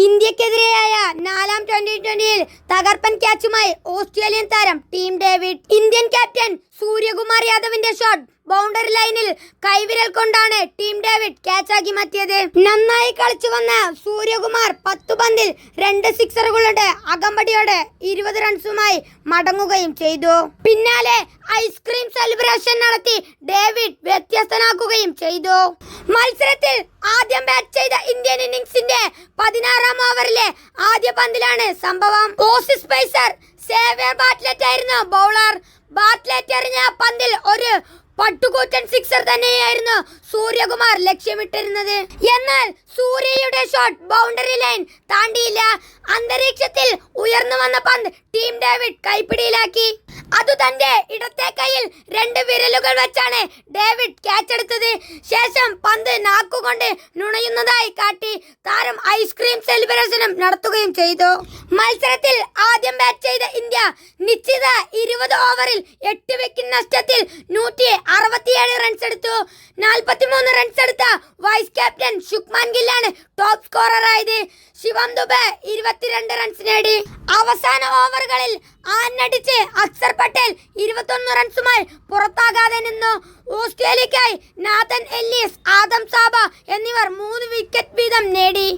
ഇന്ത്യക്കെതിരെയായ നാലാം ട്വന്റി ട്വന്റിയിൽ തകർപ്പൻ ക്യാച്ചുമായി ഓസ്ട്രേലിയൻ താരം Tim David Indian captain Suryakumar യാദവിന്റെ ഷോട്ട് ബൗണ്ടറി ലൈനിൽ കൈവിരൽ കൊണ്ടാണ് ടീം ഡേവിഡ് ക്യാച്ചാക്കി മാറ്റിയത്. നന്നായി കളിച്ചു വന്ന സൂര്യകുമാർ പത്തു പന്തിൽ രണ്ട് സിക്സറുകളുടെ അകമ്പടിയോടെ ഇരുപത് റൺസുമായി മടങ്ങുകയും ചെയ്തു. പിന്നാലെ ഐസ്ക്രീം സെലിബ്രേഷൻ നടത്തി ഡേവിഡ് വ്യത്യസ്തനാക്കുകയും ചെയ്തു. മത്സരത്തിൽ ആദ്യം ബാറ്റ് ചെയ്ത ഇന്ത്യൻ ഇന്നിംഗ്സിന്റെ പതിനാറാം ഓവറിലെ ആദ്യ പന്തിലാണ് സംഭവം. ഓസിസ് പേസർ സേവ്യർ ബാറ്റ്ലെറ്റ് ആയിരുന്നു ബൗളർ ബാറ്റ്ലെറ്റ് എറിഞ്ഞ പന്തിൽ ഒരു പട്ടുകൂറ്റൻ സിക്സർ തന്നെയായിരുന്നു സൂര്യകുമാർ ലക്ഷ്യമിട്ടിരുന്നത്. എന്നാൽ സൂര്യയുടെ ഷോട്ട് ബൗണ്ടറി ലൈൻ താണ്ടിയില്ല. അന്തരീക്ഷത്തിൽ ഉയർന്നു വന്ന പന്ത് ടീം ഡേവിഡ് കൈപ്പിടിയിലാക്കി. അത് തന്റെ ഇടത്തെ കയ്യിൽ രണ്ട് വിരലുകൾ വെച്ചാണ് ഡേവിഡ് ക്യാച്ച് എടുത്തത്. ശേഷം പന്ത് നാക്കുകൊണ്ട് നുണയുന്നതായി കാട്ടി താരം ഐസ്ക്രീം സെലിബ്രേഷനും നടത്തുകയും ചെയ്തു. മത്സരത്തിൽ ആദ്യം ബാറ്റ് ചെയ്ത ഇന്ത്യ നിശ്ചിത ഇരുപത് ഓവറിൽ എട്ട് വിക്കറ്റ് നഷ്ടത്തിൽ നൂറ്റി അറുപത്തിയേഴ് റൺസ് എടുത്തു. നാൽപ്പത്തിമൂന്ന് റൺസ് എടുത്ത വൈസ് ക്യാപ്റ്റൻ ശുക്മാൻ ഗില്ലാണ് ടോപ്പ് സ്കോറർ ആയത്. ശിവം ദുബെ ഇരുപത്തിരണ്ട് റൺസ് നേടി. അവസാന ഓവറുകളിൽ ആന്നടിച്ച് അക്സർ പട്ടേൽ ഇരുപത്തൊന്ന് റൺസുമായി പുറത്താകാതെ നിന്നു. ഓസ്ട്രേലിയക്കായി നാഥൻ എല്ലിസ് ആദം സാബ എന്നിവർ മൂന്ന് വിക്കറ്റ് വീതം നേടി.